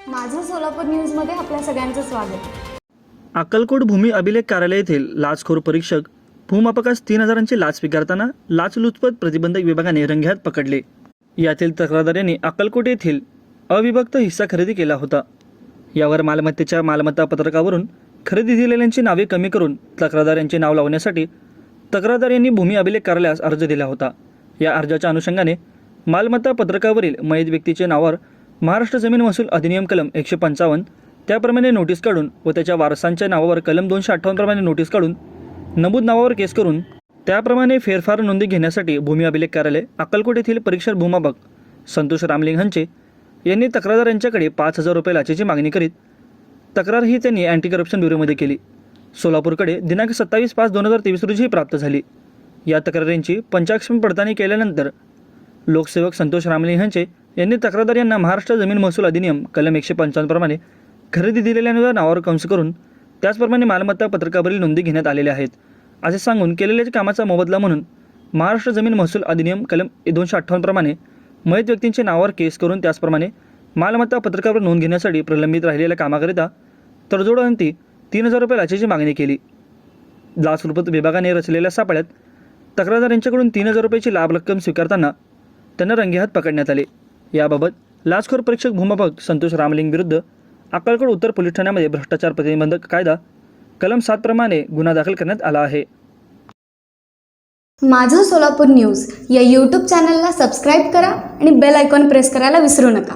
सोलापूर न्यूजमध्ये आपल्या सगळ्यांचं स्वागत. अक्कलकोट भूमी अभिलेख कार्यालय येथील लाचखोर परीक्षक भूमापकास तीन हजारांची लाच स्वीकारताना लाचलुचपत प्रतिबंधक विभागाने रंग्यात पकडले. यातील तक्रारदारांनी अक्कलकोट येथील अविभक्त हिस्सा खरेदी केला होता. यावर मालमत्तेच्या मालमत्ता पत्रकावरून खरेदी दिलेल्यांची नावे कमी करून तक्रारदार यांचे नाव लावण्यासाठी तक्रारदार यांनी भूमी अभिलेख कार्यालयास अर्ज दिला होता. या अर्जाच्या अनुषंगाने मालमत्ता पत्रकावरील मयत व्यक्तीचे नावावर महाराष्ट्र जमीन महसूल अधिनियम कलम एकशे पंचावन्न त्याप्रमाणे नोटीस काढून व त्याच्या वारसांच्या नावावर कलम दोनशे अठ्ठावन्नप्रमाणे नोटीस काढून नमूद नावावर केस करून त्याप्रमाणे फेरफार नोंदी घेण्यासाठी भूमी अभिलेख कार्यालय अक्कलकोट येथील परीक्षक भूमापक संतोष रामलिंग हंचे यांनी तक्रारदार यांच्याकडे पाच हजार रुपये लाचेची मागणी करीत तक्रार ही त्यांनी अँटी करप्शन ब्युरोमध्ये केली. सोलापूरकडे दिनांक सत्तावीस पाच दोन हजार तेवीस रोजी ही प्राप्त झाली. या तक्रारींची पंचाक्षम पडताळणी केल्यानंतर लोकसेवक संतोष रामलिंग यांचे यांनी तक्रारदार यांना महाराष्ट्र जमीन महसूल अधिनियम कलम एकशे पंचावन्नप्रमाणे खरेदी दिलेल्या नावावर कंस करून त्याचप्रमाणे मालमत्ता पत्रकावरील नोंदी घेण्यात आलेल्या आहेत. असे सांगून केलेल्या कामाचा मोबदला म्हणून महाराष्ट्र जमीन महसूल अधिनियम कलम दोनशे अठ्ठावन्नप्रमाणे मयत व्यक्तींच्या नावावर केस करून त्याचप्रमाणे मालमत्ता पत्रकावर नोंद घेण्यासाठी प्रलंबित राहिलेल्या कामाकरिता तडजोडांती तीन हजार रुपये लाचेची मागणी केली. लाचलुपत विभागाने रचलेल्या सापळ्यात तक्रारदार यांच्याकडून तीन हजार रुपयाची लाभ रक्कम स्वीकारताना त्यांना रंगेहात पकडण्यात आले. याबाबत लाचखोर परीक्षक भूमापक संतोष रामलिंग विरुद्ध अक्कलकोट उत्तर पोलीस ठाण्यामध्ये भ्रष्टाचार प्रतिबंधक कायदा कलम सात प्रमाणे गुन्हा दाखल करण्यात आला आहे. माझं सोलापूर न्यूज या यूट्यूब चॅनलला सबस्क्राईब करा आणि बेल आयकॉन प्रेस करायला विसरू नका.